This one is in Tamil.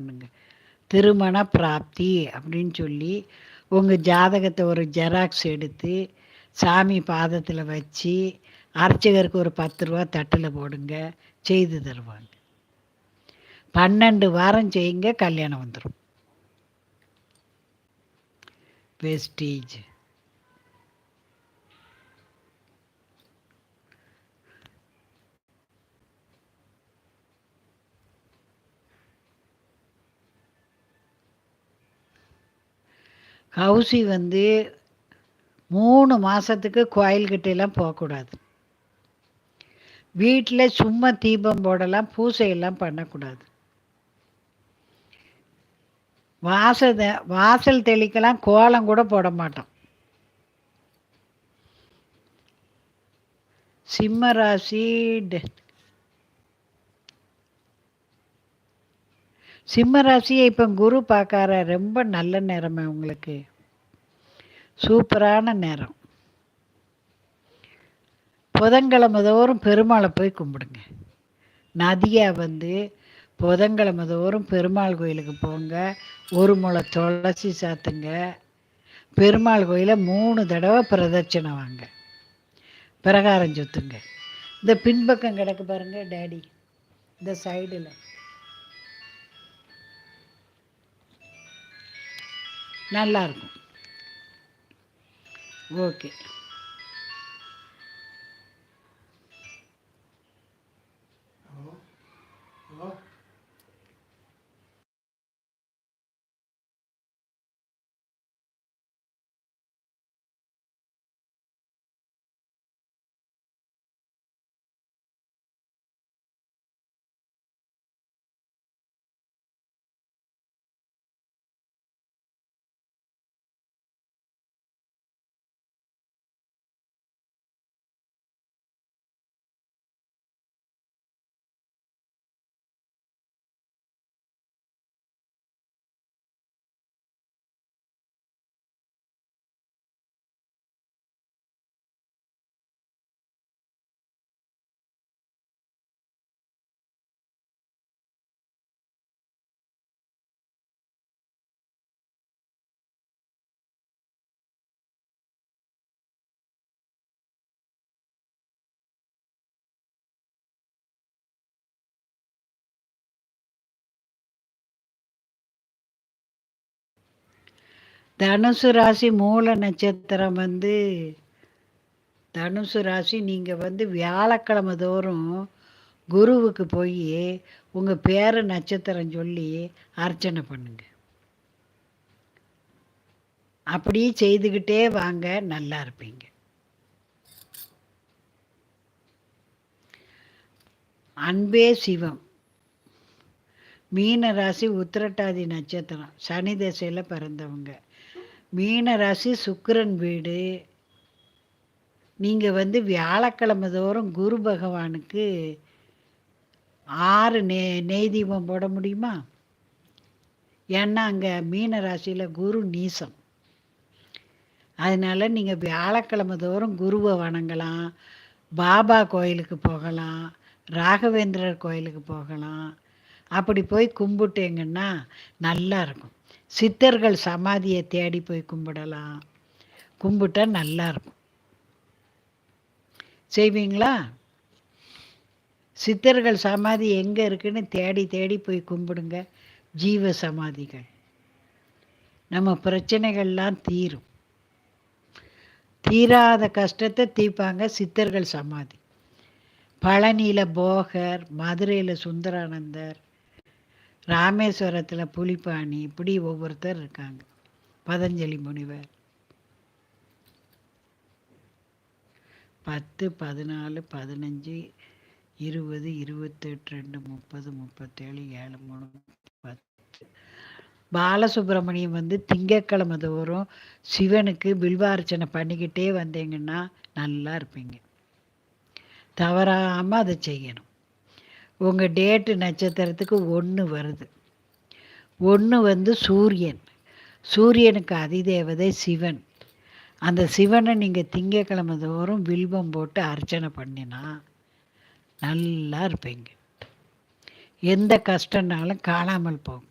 பண்ணுங்க. திருமண பிராப்தி அப்படின்னு சொல்லி உங்கள் ஜாதகத்தை ஒரு ஜெராக்ஸ் எடுத்து சாமி பாதத்தில் வச்சு அர்ச்சகருக்கு ஒரு பத்து ரூபா தட்டில் போடுங்க செய்து தருவாங்க. பன்னெண்டு வாரம் செய்யுங்க கல்யாணம் வந்துடும் வெஸ்டீஜ் கவுசி வந்து மூணு மாதத்துக்கு கோயில்கிட்டலாம் போகக்கூடாது. வீட்டில் சும்மா தீபம் போடலாம் பூசையெல்லாம் பண்ணக்கூடாது. வாசல் வாசல் தெளிக்கலாம் கோலம் கூட போட மாட்டோம். சிம்ம ராசி சிம்ம ராசியை இப்போ குரு பார்க்கார ரொம்ப நல்ல நேரமே உங்களுக்கு. சூப்பரான நேரம். புதன்கிழமை தோறும் பெருமாளை போய் கும்பிடுங்க. நதியாக வந்து புதன்கிழமை தோறும் பெருமாள் கோயிலுக்கு போங்க. ஒரு முளை துளசி சாத்துங்க. பெருமாள் கோயிலை மூணு தடவை பிரதட்சணை வாங்க. பிரகாரம் சுத்துங்க. இந்த பின்பக்கம் கிடக்கு பாருங்க டேடி. இந்த சைடில் நல்லாயிருக்கும் ஓகே தனுசு ராசி மூல நட்சத்திரம் வந்து தனுசு ராசி நீங்கள் வந்து வியாழக்கிழமை தோறும் குருவுக்கு போய் உங்கள் பேர நட்சத்திரம் சொல்லி அர்ச்சனை பண்ணுங்க. அப்படி செய்துக்கிட்டே வாங்க நல்லா இருப்பீங்க. அன்பே சிவம். மீன ராசி உத்திரட்டாதி நட்சத்திரம். சனி திசையில் பிறந்தவங்க. மீனராசி சுக்கிரன் வீடு. நீங்கள் வந்து வியாழக்கிழமை தோறும் குரு பகவானுக்கு ஆறு நெ நெய் தீபம் போட முடியுமா? ஏன்னா அங்கே மீன ராசியில் குரு நீசம். அதனால் நீங்கள் வியாழக்கிழமை தோறும் குருவை வணங்கலாம். பாபா கோயிலுக்கு போகலாம். ராகவேந்திரர் கோயிலுக்கு போகலாம். அப்படி போய் கும்பிட்டீங்கன்னா நல்லா இருக்கும். சித்தர்கள் சமாதியை தேடி போய் கும்பிடலாம். கும்பிட்டா நல்லா இருக்கும். செய்வீங்களா? சித்தர்கள் சமாதி எங்கே இருக்குன்னு தேடி தேடி போய் கும்பிடுங்க. ஜீவ சமாதிகள். நம்ம பிரச்சனைகள்லாம் தீரும். தீராத கஷ்டத்தை தீர்ப்பாங்க சித்தர்கள் சமாதி. பழனியில் போகர் மதுரையில் சுந்தரானந்தர் ராமேஸ்வரத்தில் புலிப்பாணி இப்படி ஒவ்வொருத்தர் இருக்காங்க. பதஞ்சலி முனிவர். பத்து பதினாலு பதினஞ்சு இருபது இருபத்தெட்டு ரெண்டு முப்பது முப்பத்தேழு ஏழு மூணு பத்து. பாலசுப்ரமணியம் வந்து திங்கக்கிழமை தோறும் சிவனுக்கு பில்வார்ச்சனை பண்ணிக்கிட்டே வந்தீங்கன்னா நல்லா இருப்பீங்க. தவறாமல் அதை செய்யணும். உங்கள் டேட்டு நட்சத்திரத்துக்கு ஒன்று வருது. ஒன்று வந்து சூரியன். சூரியனுக்கு அதிதேவதை சிவன். அந்த சிவனை நீங்கள் திங்கக்கிழமை தோறும் வில்வம் போட்டு அர்ச்சனை பண்ணினா நல்லா இருப்பீங்க. எந்த கஷ்டனாலும் காணாமல் போகும்.